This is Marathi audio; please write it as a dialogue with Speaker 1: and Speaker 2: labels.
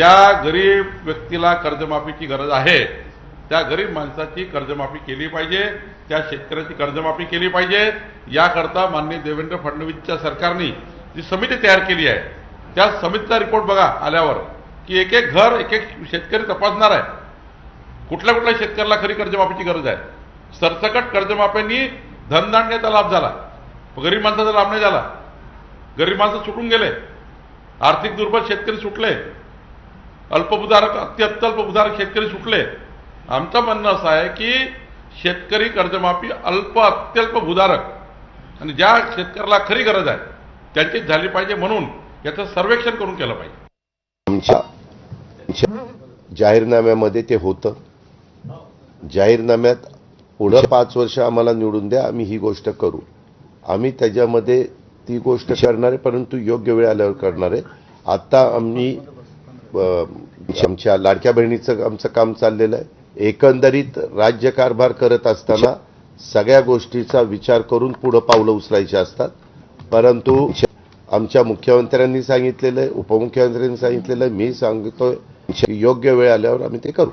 Speaker 1: ज्या गरीब व्यक्तीला कर्जमाफीची गरज आहे त्या गरीब माणसाची कर्जमाफी केली पाहिजे त्या शेतकऱ्याची कर्जमाफी केली पाहिजे. याकरता माननीय देवेंद्र फडणवीसच्या सरकारने जी समिती तयार केली आहे त्या समितीचा रिपोर्ट बघा आल्यावर की एक एक घर एक एक शेतकरी तपासणार आहे. कुठल्या कुठल्या शेतकऱ्याला खरी कर्जमाफीची गरज आहे? सरसकट कर्जमाफ्यांनी धनधान्याचा लाभ झाला गरीब माणसाचा लाभ नाही झाला. गरीब माणसं सुटून गेले. आर्थिक दुर्बल शेतकरी सुटले. अल्पभूधारक अत्यंत अल्पभूधारक शेतकरी सुटले. आमचं म्हणणं असं आहे की शेतकरी कर्जमाफी अल्प अत्यल्प भूधारक. आणि ज्या शेतकऱ्याला खरी गरज आहे त्यांचीच झाली पाहिजे म्हणून याचं सर्वेक्षण करून केलं पाहिजे.
Speaker 2: आमच्या जाहीरनाम्यामध्ये ते होतं. जाहीरनाम्यात पुढं पाच वर्ष आम्हाला निवडून द्या आम्ही ही गोष्ट करू. आम्ही त्याच्यामध्ये ती गोष्ट करणार आहे परंतु योग्य वेळ आल्यावर करणार. आहे आता आम्ही आमच्या लाडक्या बहिणीचं आमचं काम चाललेलं आहे. एकंदरीत राज्यकारभार करत असताना सगळ्या गोष्टीचा विचार करून पुढं पावलं उचलायची असतात. परंतु आमच्या मुख्यमंत्र्यांनी सांगितलेलं आहे उपमुख्यमंत्र्यांनी सांगितलेलं आहे मी सांगतोय योग्य वेळ आल्यावर आम्ही ते करू.